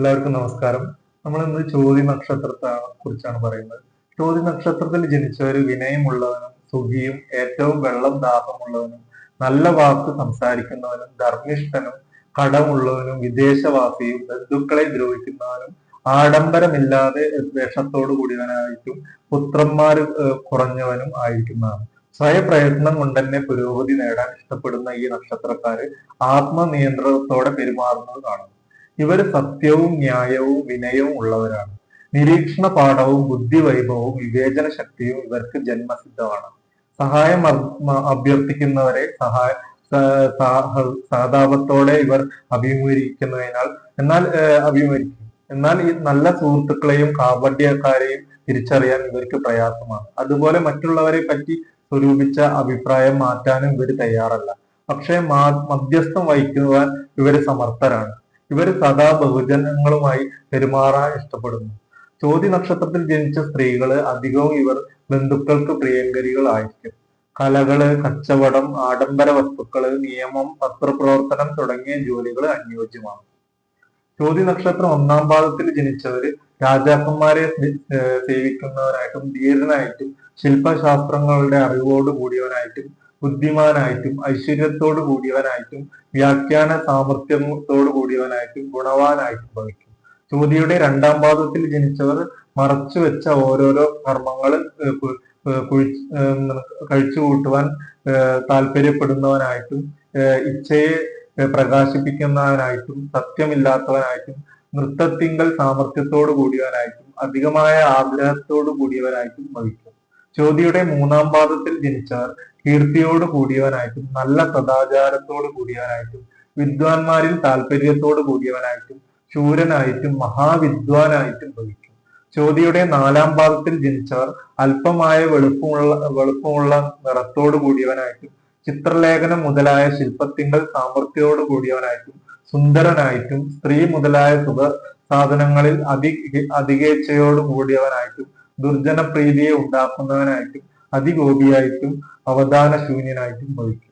എല്ലാവർക്കും നമസ്കാരം. നമ്മൾ ഇന്ന് ചോതി നക്ഷത്രത്തെ കുറിച്ചാണ് പറയുന്നത്. ചോതി നക്ഷത്രത്തിൽ ജനിച്ചവർ വിനയമുള്ളവനും സുഖിയും ഏറ്റവും വെള്ളം ദാഹമുള്ളവനും നല്ല വാക്ക് സംസാരിക്കുന്നവനും ധർമ്മിഷ്ഠനും കടമുള്ളവനും വിദേശവാസിയും ബന്ധുക്കളെ ദ്രോഹിക്കുന്നവനും ആഡംബരമില്ലാതെ വേഷത്തോടു കൂടിയവനായിട്ടും പുത്രന്മാർ കുറഞ്ഞവനും ആയിരിക്കുന്നതാണ് സ്വയപ്രയത്നം കൊണ്ട് തന്നെ പുരോഗതി നേടാൻ ഇഷ്ടപ്പെടുന്ന ഈ നക്ഷത്രക്കാര് ആത്മനിയന്ത്രണത്തോടെ പെരുമാറുന്നത് കാണുന്നു. ഇവർ സത്യവും ന്യായവും വിനയവും ഉള്ളവരാണ്. നിരീക്ഷണ പാഠവും ബുദ്ധിവൈഭവവും വിവേചന ശക്തിയും ഇവർക്ക് ജന്മസിദ്ധമാണ്. സഹായം അഭ്യർത്ഥിക്കുന്നവരെ സഹായ സഹതാപത്തോടെ ഇവർ അഭിമുഖീകരിക്കുന്നതിനാൽ എന്നാൽ അഭിമുഖീകരിക്കും. എന്നാൽ ഈ നല്ല സുഹൃത്തുക്കളെയും കാപട്യക്കാരെയും തിരിച്ചറിയാൻ ഇവർക്ക് പ്രയാസമാണ്. അതുപോലെ മറ്റുള്ളവരെ പറ്റി സ്വരൂപിച്ച അഭിപ്രായം മാറ്റാനും ഇവർ തയ്യാറല്ല. പക്ഷേ മധ്യസ്ഥം വഹിക്കുവാൻ ഇവർ സമർത്ഥരാണ്. ഇവർ സദാ ബഹുജനങ്ങളുമായി പെരുമാറാൻ ഇഷ്ടപ്പെടുന്നു. ചോതി നക്ഷത്രത്തിൽ ജനിച്ച സ്ത്രീകൾ അധികവും ഇവർ ബന്ധുക്കൾക്ക് പ്രിയങ്കരികളായിരിക്കും. കലകൾ കച്ചവടം ആഡംബര വസ്തുക്കൾ നിയമം പത്രപ്രവർത്തനം തുടങ്ങിയ ജോലികൾ അനുയോജ്യമാണ്. ചോതി നക്ഷത്രം ഒന്നാം പാദത്തിൽ ജനിച്ചവര് രാജാക്കന്മാരെ സേവിക്കുന്നവരായിട്ടും ധീരനായിട്ടും ശില്പശാസ്ത്രങ്ങളുടെ അറിവോട് കൂടിയവനായിട്ടും ബുദ്ധിമാനായിട്ടും ഐശ്വര്യത്തോട് കൂടിയവനായിട്ടും വ്യാഖ്യാന സാമർഥ്യത്തോട് കൂടിയവനായിട്ടും ഗുണവാനായിട്ടും ഭവിക്കും. ചോതിയുടെ രണ്ടാം പാദത്തിൽ ജനിച്ചവർ മറച്ചു വെച്ച ഓരോരോ കർമ്മങ്ങൾ കഴിച്ചു കൂട്ടുവാൻ താല്പര്യപ്പെടുന്നവനായിട്ടും ഇച്ഛയെ പ്രകാശിപ്പിക്കുന്നവനായിട്ടും സത്യമില്ലാത്തവനായിട്ടും നൃത്തത്തിങ്കൽ സാമർഥ്യത്തോട് കൂടിയവനായിട്ടും അധികമായ ആഗ്രഹത്തോട് കൂടിയവനായിട്ടും ഭവിക്കും. ചോതിയുടെ മൂന്നാം പാദത്തിൽ ജനിച്ചവർ കീർത്തിയോട് കൂടിയവനായിട്ടും നല്ല സദാചാരത്തോട് കൂടിയവനായിട്ടും വിദ്വാൻമാരിൽ താല്പര്യത്തോട് കൂടിയവനായിട്ടും ശൂരനായിട്ടും മഹാവിദ്വാനായിട്ടും ഭവിക്കും. ജ്യോതിയുടെ നാലാം പാദത്തിൽ ജനിച്ചവർ അല്പമായ വെളുപ്പമുള്ള വെളുപ്പമുള്ള നിറത്തോട് കൂടിയവനായിട്ടും ചിത്രലേഖനം മുതലായ ശില്പത്തിങ്കൽ സാമർഥ്യത്തോട് കൂടിയവനായിട്ടും സുന്ദരനായിട്ടും സ്ത്രീ മുതലായ സുഖ സാധനങ്ങളിൽ അതി അധികേച്ഛയോട് കൂടിയവനായിട്ടും ദുർജനപ്രീതിയെ ഉണ്ടാക്കുന്നവനായിട്ടും അതിഗോപിയായിട്ടും അവധാന ശൂന്യനായിട്ടും ഭവിക്കും.